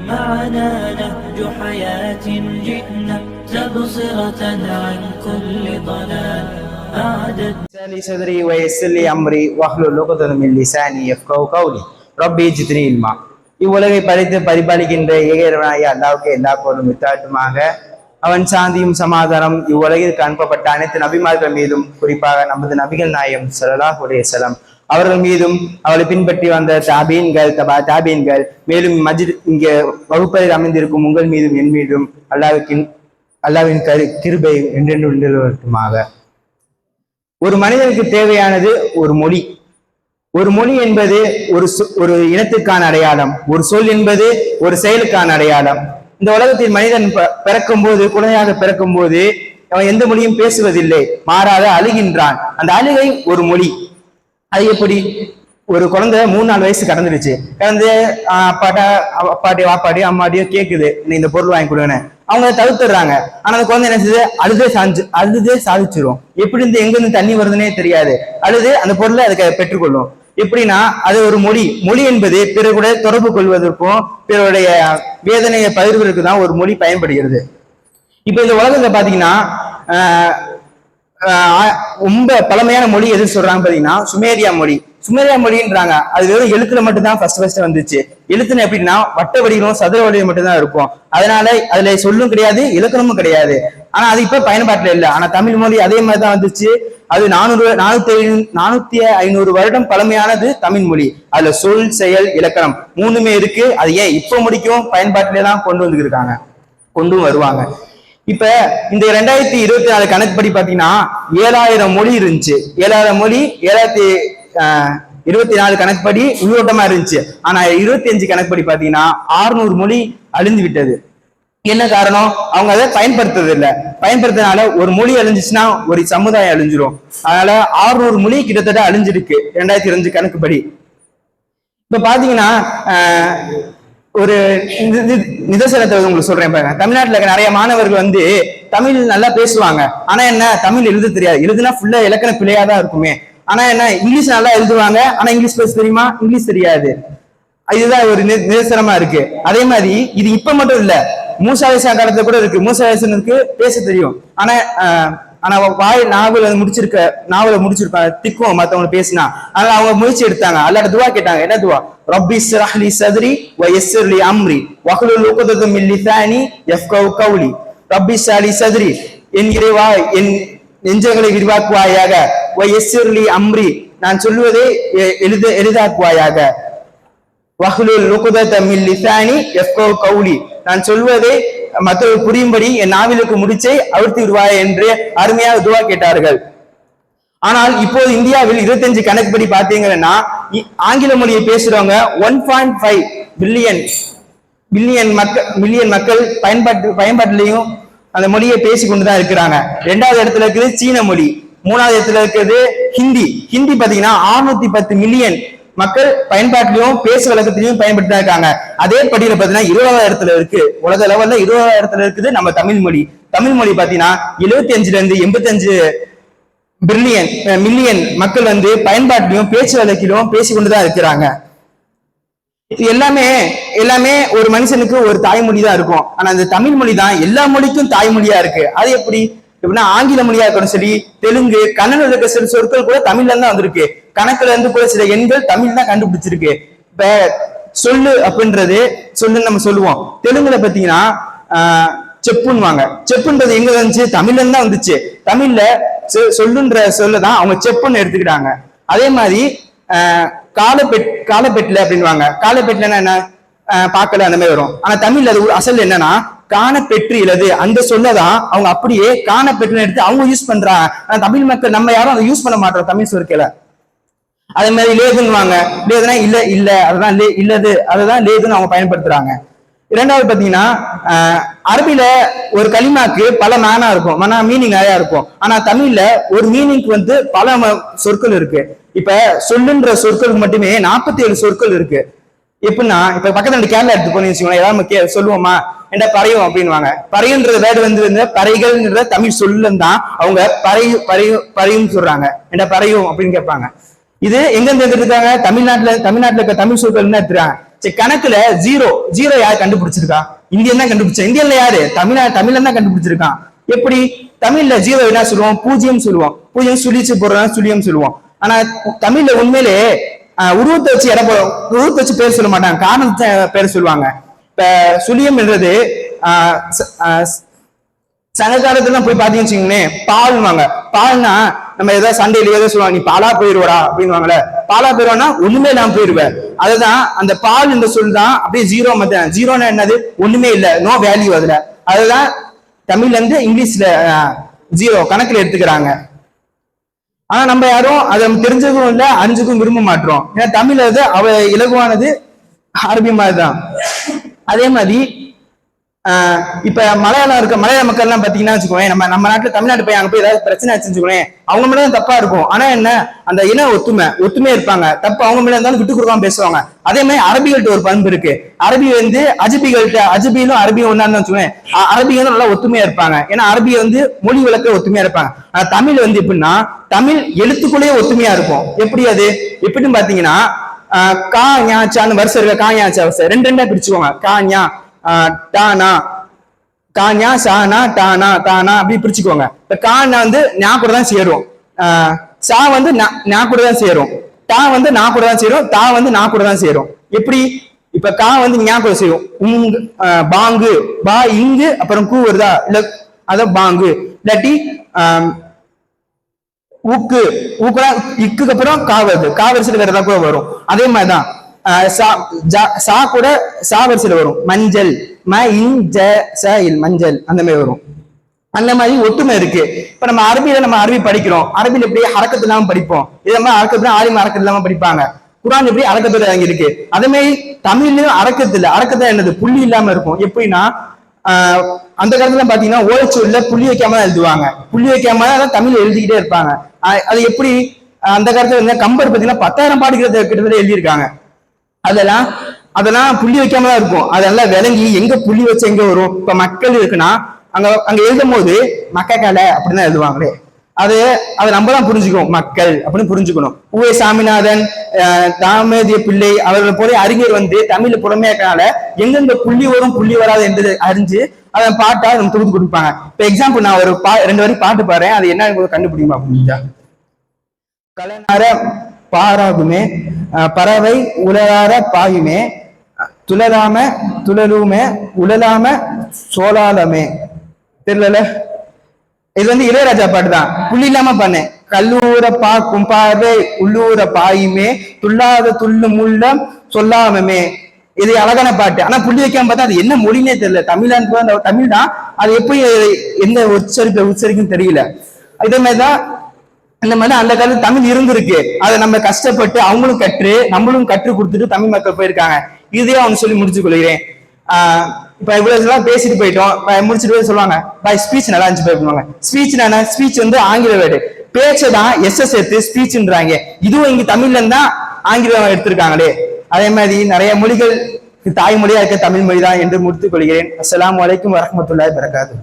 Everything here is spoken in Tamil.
معنا نهج حياة جئنا تبصرة عن كل ضلال أعدد لي صدري ويسر لي امري واحلل عقدة من لساني يفقهوا قولي ربي ஜித்னி இல்மா இவ்வுலகை படைத்து பரிபாலிக்கின்ற ஏகரவனாய அல்லாவுக்கு எல்லா போலும் வித்தாட்டுமாக அவன் சாந்தியும் சமாதானம் இவ்வுலகிற்கு அனுப்பப்பட்ட அனைத்து நபிமார்கள் மீதும் குறிப்பாக நமது நபிகள் நாயம் ஸல்லல்லாஹு அலைஹி வஸல்லம் அவர்கள் மீதும் அவளை பின்பற்றி வந்த தாபீன்கள் தபா தாபீன்கள் மேலும் மஜித் இங்கே வகுப்பறையில் அமைந்திருக்கும் உங்கள் மீதும் என் மீதும் அல்லாவுக்கின் அல்லாவின் கரு கிருபை என்றென்று நிலவட்டுமாக. ஒரு மனிதனுக்கு தேவையானது ஒரு மொழி. ஒரு மொழி என்பது ஒரு சொ- ஒரு இனத்துக்கான அடையாளம். ஒரு சொல் என்பது ஒரு செயலுக்கான அடையாளம். இந்த உலகத்தில் மனிதன் ப- பிறக்கும்போது குழந்தையாக பிறக்கும்போது அவன் எந்த மொழியும் பேசுவதில்லை. மாறாக அழுகின்றான். அந்த அழுகை ஒரு மொழி. அது எப்படி? ஒரு குழந்தை மூணு நாலு வயசு கடந்துடுச்சு. கடந்து அப்பாட்டா அப்பாட்டி வாப்பாட்டி அம்மாட்டியோ கேட்குது நீ இந்த பொருள் வாங்கி கொடுங்கன்னு அவங்க தவிர்த்துடுறாங்க. ஆனா அந்த குழந்தை என்ன செய்யுது அழுதே சாஞ்சு அழுதே சாதிச்சிரும். எப்படி இருந்து எங்க இருந்து தண்ணி வருதுன்னே தெரியாது. அழுது அந்த பொருளை அதுக்கு பெற்றுக்கொள்ளும். எப்படின்னா அது ஒரு மொழி. மொழி என்பது பிறர் கூட தொடர்பு கொள்வதற்கும் பிறருடைய வேதனையை பகிர்வதற்கு தான் ஒரு மொழி பயன்படுகிறது. இப்ப இந்த உலகத்துல பாத்தீங்கன்னா ரொம்ப பழமையான மொழி எது சொல்றாங்க பாத்தீங்கன்னா சுமேரியா மொழி. சுமேரியா மொழின்றாங்க. அது வெறும் எழுத்துல மட்டும் தான் ஃபர்ஸ்ட் ஃபர்ஸ்ட் வந்துச்சு. எழுத்துன்னு எப்படின்னா வட்ட வடிவம் சதுர வடிவம் மட்டும்தான் இருக்கும். அதனால அதுல சொல்லும் கிடையாது இலக்கணமும் கிடையாது. ஆனா அது இப்ப பயன்பாட்டுல இல்ல. ஆனா தமிழ் மொழி அதே மாதிரி தான் வந்துச்சு. அது நானூறு நானூத்தி ஐநூ- நானூத்தி ஐநூறு வருடம் பழமையானது தமிழ் மொழி. அதுல சொல் செயல் இலக்கணம் மூணுமே இருக்கு. அது ஏன் இப்ப முடிக்கும்? பயன்பாட்டிலே தான் கொண்டு வந்துருக்காங்க கொண்டும் வருவாங்க. இப்ப இந்த ரெண்டாயிரத்தி இருபத்தி நாலு கணக்குப்படி பாத்தீங்கன்னா ஏழாயிரம் மொழி இருந்துச்சு. ஏழாயிரம் மொழி ஏழாயிரத்தி இருபத்தி நாலு கணக்குப்படி உயிரோட்டமா இருந்துச்சு. ஆனா இருபத்தி அஞ்சு கணக்குப்படி பாத்தீங்கன்னா ஆறுநூறு மொழி அழிந்து விட்டது. என்ன காரணம்? அவங்க அதை பயன்படுத்துறது இல்லை. பயன்படுத்தினால ஒரு மொழி அழிஞ்சிச்சுன்னா ஒரு சமுதாயம் அழிஞ்சிரும். அதனால ஆறுநூறு மொழி கிட்டத்தட்ட அழிஞ்சிருக்கு ரெண்டாயிரத்தி இருபஞ்சு கணக்குப்படி இப்ப பாத்தீங்கன்னா ஒரு நி- நிதர்சனத்தை உங்களுக்கு சொல்றேன் பாருங்க. தமிழ்நாட்டில் இருக்க நிறைய மாணவர்கள் வந்து தமிழ் நல்லா பேசுவாங்க. ஆனா என்ன தமிழ் எழுத தெரியாது. எழுதுனா ஃபுல்லா இலக்கண பிழையா தான் இருக்குமே. ஆனா என்ன இங்கிலீஷ் நல்லா எழுதுவாங்க. ஆனா இங்கிலீஷ் பேச தெரியுமா? இங்கிலீஷ் தெரியாது. இதுதான் ஒரு நி- நிதர்சனமா இருக்கு. அதே மாதிரி இது இப்ப மட்டும் இல்ல மூசாவேசா காலத்துல கூட இருக்கு. மூசாவேசனுக்கு பேச தெரியும். ஆனா ஆனா அவன் வாய் நாவல முடிச்சிருக்க நாவல முடிச்சிருப்பாங்க திக்கும் மத்தவங்க பேசினா. அதனால அவங்க முயற்சி எடுத்தாங்க. அல்லாட துவா கேட்டாங்க. என்ன துவா? ரப்பி ஸ்ரஹ்லி சதுரி வ யஸ்ஸிர்லி அம்ரி வஹ்லுல் உக்தத மில்லி தானி யஃப்கஹு கவுலி ரப்பி சாலி சதுரி என் இறைவா என் நெஞ்சங்களை விரிவாக்குவாயாக. வ யஸ்ஸிர்லி அம்ரி நான் சொல்லுவதை எ- எளித எளிதாக்குவாயாக. வஹ்லுல் உக்தத மில்லி தானி யஃப்கஹு கவுலி நான் சொல்வதை மற்றவர்கள் புரியும்படி என் நாவிலுக்கு முடிச்சை அவிழ்த்து விடுவாய் என்று அருமையாக துவா கேட்டார்கள். ஆனால் இப்போது இந்தியாவில் 25 கணக்குப்படி பார்த்தீங்கன்னா ஆங்கில மொழியை பேசுறவங்க one point five billion billion மக்கள் மில்லியன் மக்கள் பயன்பாட்டு பயன்பாட்டிலையும் அந்த மொழியை பேசிக்கொண்டு தான் இருக்கிறாங்க. ரெண்டாவது இடத்துல இருக்குது சீன மொழி மூணாவது இடத்துல இருக்கிறது ஹிந்தி. ஹிந்தி பாத்தீங்கன்னா 610 பத்து மில்லியன் மக்கள் பயன்பாட்டிலையும் பேசு வழக்கத்திலையும் பயன்படுத்தி தான் இருக்காங்க. அதே படியில பாத்தீங்கன்னா இருபதாவது இடத்துல இருக்கு. உலக லெவல்ல இருபதாவது இடத்துல இருக்குது நம்ம தமிழ் மொழி. தமிழ் மொழி பாத்தீங்கன்னா 75 அஞ்சுல இருந்து எண்பத்தஞ்சு பில்லியன் மில்லியன் மக்கள் வந்து பயன்பாட்டிலையும் பேச்சு வழக்கிலும் பேசிக்கொண்டுதான் இருக்கிறாங்க. இது எல்லாமே எல்லாமே ஒரு மனுஷனுக்கு ஒரு தாய்மொழி தான் இருக்கும். ஆனா அந்த தமிழ் மொழி தான் எல்லா மொழிக்கும் தாய்மொழியா இருக்கு. அது எப்படி? எப்படின்னா ஆங்கில மொழியா இருக்கணும் சரி தெலுங்கு கன்னடம் இருக்க சில சொற்கள் கூட தமிழ்ல தான் வந்திருக்கு. கணக்குல இருந்து கூட சில எண்கள் தமிழ் தான் கண்டுபிடிச்சிருக்கு. இப்ப சொல்லு அப்படின்றது சொல்லுன்னு நம்ம சொல்லுவோம். தெலுங்குல பாத்தீங்கன்னா ஆஹ், செப்புன்னுவாங்க. செப்புன்றது எங்க வந்துச்சு தமிழ்ல தான் வந்துச்சு. தமிழ்ல சொ- சொல்லுன்ற சொல்லதான் அவங்க செப்புன்னு எடுத்துக்கிட்டாங்க. அதே மாதிரி ஆஹ், காலப்பெட் காலப்பெட்டில அப்படின்வாங்க காலப்பெட்டில என்ன? பார்க்கல அந்த மாதிரி வரும். ஆனா தமிழ்ல அது ஒரு அசல் என்னன்னா காண பெற்று இலது. அந்த சொல்லதான் அவங்க அப்படியே காண எடுத்து அவங்க யூஸ் பண்றாங்க. ஆனா தமிழ் மக்கள் நம்ம யாரும் அதை யூஸ் பண்ண மாட்டோம் தமிழ் சொற்களை. அதே மாதிரி லேதுன்னுவாங்க லேதுனா இல்ல இல்ல அதுதான் லே இல்லது அதுதான் லேதுன்னு அவங்க பயன்படுத்துறாங்க. இரண்டாவது பாத்தீங்கன்னா ஆஹ், அரபில ஒரு களிமாக்கு பல மேனா இருக்கும். மனா மீனிங் நிறையா இருக்கும். ஆனா தமிழ்ல ஒரு மீனிங்க்கு வந்து பல சொற்கள் இருக்கு. இப்ப சொல்லுன்ற சொற்களுக்கு மட்டுமே 47 ஏழு சொற்கள் இருக்கு. எப்படின்னா இப்ப பக்கத்துல ரெண்டு கேரளா எடுத்து போனீங்க வச்சுக்கோங்களேன் ஏதாவது கே- சொல்லுவோமா? என்ன பறையும் அப்படின்வாங்க பறையுன்ற வேர்டு வந்து வந்து பறைகள்ன்ற தமிழ் சொல்லும் தான் அவங்க பறையும் பறையும் பறையும் சொல்றாங்க. என்ன பறையும் அப்படின்னு கேட்பாங்க. இது எங்க இருந்து எடுத்திருக்காங்க? தமிழ்நாட்டுல தமிழ்நாட்டுல இருக்க தமிழ் சொற்கள் என்ன எடுத்துறாங்க சரி கணக்குல ஜீரோ ஜீரோ யார் கண்டுபிடிச்சிருக்கா? இந்தியன் தான் கண்டுபிடிச்சா இந்தியன்ல யாரு? தமிழ்நா தமிழ்ல தான் கண்டுபிடிச்சிருக்கான். எப்படி? தமிழ்ல ஜீரோ என்ன சொல்லுவோம்? பூஜ்ஜியம் சொல்லுவோம். பூஜ்ஜியம் சுழிச்சு போடுறதா சுழியம் சொல்லுவோம். ஆனா தமிழ்ல உண்மையிலே ஆஹ், உருவத்தை வச்சு இடம் போ- உருவத்தை வச்சு பேர் சொல்ல மாட்டாங்க. காரணத்தை பேர் சொல்லுவாங்க. இப்ப சுழியம் என்றது ஆஹ், சங்க காலத்துல போய் பாத்தீங்கன்னு வச்சுக்கோங்களேன் பால்வாங்க பால்னா நம்ம ஏதாவது சண்டையில ஏதோ சொல்லுவாங்க நீ பாலா போயிருவடா அப்படின்னுவாங்கல்ல. பாலா போயிருவானா ஒண்ணுமே இல்லாம போயிருவேன் அதுதான் அந்த பால் இந்த சொல் தான் அப்படியே ஜீரோ மத்த ஜீரோனா என்னது? ஒண்ணுமே இல்ல. நோ வேல்யூ அதுல. அதுதான் தமிழ்ல இருந்து இங்கிலீஷ்ல ஜீரோ கணக்குல எடுத்துக்கிறாங்க. ஆனா நம்ம யாரும் அதை தெரிஞ்சதும் இல்ல அறிஞ்சுக்கும் விரும்ப மாட்டோம். ஏன்னா தமிழ் அது அவ இலகுவானது அரபி மாதிரி தான் அதே மாதிரி இப்ப மலையாளம் இருக்க மலையாள மக்கள் எல்லாம் பாத்தீங்கன்னா வச்சுக்கோங்க நம்ம நம்ம நாட்டுல தமிழ்நாட்டு போய் அங்க போய் ஏதாவது பிரச்சனை ஆச்சுன்னு வச்சுக்கோங்களேன் அவங்க மேல தான் தப்பா இருக்கும். ஆனா என்ன அந்த இன ஒத்துமை ஒத்துமையா இருப்பாங்க. தப்பு அவங்க மேல இருந்தாலும் விட்டு கொடுக்காம பேசுவாங்க. அதே மாதிரி அரபிகள்ட்ட ஒரு பண்பு இருக்கு. அரபி வந்து அஜிபிகள்கிட்ட அஜிபியிலும் அரபியும் ஒன்னா வச்சுக்கோங்க அரபி வந்து நல்லா ஒத்துமையா இருப்பாங்க. ஏன்னா அரபி வந்து மொழி வழக்க ஒத்துமையா இருப்பாங்க. ஆனா தமிழ் வந்து எப்படின்னா தமிழ் எழுத்துக்குள்ளேயே ஒத்துமையா இருக்கும். எப்படி அது? எப்படின்னு பாத்தீங்கன்னா கா ஞாச்சான்னு வருஷம் இருக்க. கா ஞாச்சா வருஷம் ரெண்டு ரெண்டா பிரிச்சுக்கோங்க. கா ஞா டானா. கான்யா சானா டானா தானா அப்படி பிரிச்சுக்கோங்க. இப்ப கான் வந்து ஞா கூட தான் சேரும். ஆஹ் சா வந்து நான் கூட தான் சேரும். டா வந்து நான் கூட தான் சேரும். தா வந்து நான் கூட தான் சேரும். எப்படி? இப்ப கா வந்து ஞாபகம் கூட சேரும். உங் பாங்கு. பா இங்கு அப்புறம் கூ வருதா? இல்ல அத பாங்கு. இல்லாட்டி ஆஹ் ஊக்கு ஊக்குனா இக்குக்கு அப்புறம் கா வருது. கா வரிசையில் வேற ஏதாவது கூட வரும். அதே மாதிரிதான். சா ஜா- சா கூட சா வரிசையில் வரும். மஞ்சள். ம இன் ஜ ச இல். மஞ்சள். அந்த மாதிரி வரும். அந்த மாதிரி ஒத்துமை இருக்கு. இப்ப நம்ம அரபியில நம்ம அரபி படிக்கிறோம். அரபியில எப்படி அரக்கத்து இல்லாம படிப்போம்? இதே மாதிரி அரக்கத்துல ஆலிம் அரக்கத்து இல்லாம படிப்பாங்க. குரான் எப்படி அரக்கத்துல அங்க இருக்கு அதே மாதிரி தமிழ்லயும் அரக்கத்து இல்ல. அரக்கத்துல என்னது? புள்ளி இல்லாம இருக்கும். எப்படின்னா அந்த காலத்துல பாத்தீங்கன்னா ஓலைச்சுவல்ல புள்ளி வைக்காம தான் எழுதுவாங்க. புள்ளி வைக்காம தான் தமிழ் எழுதிக்கிட்டே இருப்பாங்க. அது எப்படி? அந்த காலத்துல கம்பர் பாத்தீங்கன்னா பத்தாயிரம் பாடுகிறத கிட்டத்தட்ட எழுதியிருக்காங்க. அதெல்லாம் அதெல்லாம் புள்ளி வைக்காம தான் இருக்கும் அதெல்லாம் விளங்கி எங்க புள்ளி வச்சு எங்க வரும்? இப்ப மக்கள் இருக்குன்னா அங்க அங்க எழுதும் போது மக்கக்கலை அப்படின்னு எழுதுவாங்களே. அது அதை நம்ம தான் புரிஞ்சுக்கணும். மக்கள் அப்படின்னு புரிஞ்சுக்கணும். உவே சாமிநாதன் அஹ், பிள்ளை அவர்கள் போல அறிஞர் வந்து தமிழ்ல புலமையாக்கனால எங்கெங்க புள்ளி வரும் புள்ளி வராது என்று அறிஞ்சு அதை பாட்டா நம்ம தொகுத்து கொடுப்பாங்க. இப்ப எக்ஸாம்பிள் நான் ஒரு பா ரெண்டு வரி பாட்டு பாடுறேன். அது என்ன கண்டுபிடிக்குமா அப்படின்னு கலனார பாராகுமே பறவை உலராத பாயுமே துளராம துளருமே உழலாம சோலாலமே தெரியல இது வந்து இளையராஜா பாட்டு தான் புள்ளி இல்லாம பண்ணேன் கல்லூர பாக்கும் பார்வை உள்ளூர பாயுமே துள்ளாத துள்ளு முள்ளம் சொல்லாமமே. இது அழகான பாட்டு. ஆனா புள்ளி வைக்காம பார்த்தா அது என்ன மொழினே தெரியல. தமிழான்னு தமிழ் தான். அது எப்படி எந்த உச்சரிப்பை உச்சரிக்கும் தெரியல. இதே மாதிரிதான் இந்த மாதிரி அந்த காலத்துல தமிழ் இருந்திருக்கு. அதை நம்ம கஷ்டப்பட்டு அவங்களும் கற்று நம்மளும் கற்றுக் கொடுத்துட்டு தமிழ் மக்கள் போயிருக்காங்க. இதே அவங்க சொல்லி முடிச்சு கொள்கிறேன். ஆஹ் இப்ப இவ்வளவு எல்லாம் பேசிட்டு போயிட்டோம். முடிச்சுட்டு போய் சொல்லுவாங்க பாய் ஸ்பீச் நல்லா இருந்துச்சு போயிருவாங்க ஸ்பீச் என்ன ஸ்பீச் வந்து ஆங்கில வேர்டு. பேச்சை தான் எஸ் சேர்த்து ஸ்பீச்ன்றாங்க இதுவும் இங்க தமிழ்ல இருந்தா ஆங்கிலம் எடுத்திருக்காங்களே. அதே மாதிரி நிறைய மொழிகள் தாய்மொழியா இருக்க தமிழ் மொழி தான் என்று முடித்துக் கொள்கிறேன். அஸ்லாம் வலைக்கும் வரஹ்மத்துல்லாஹி பிறக்காது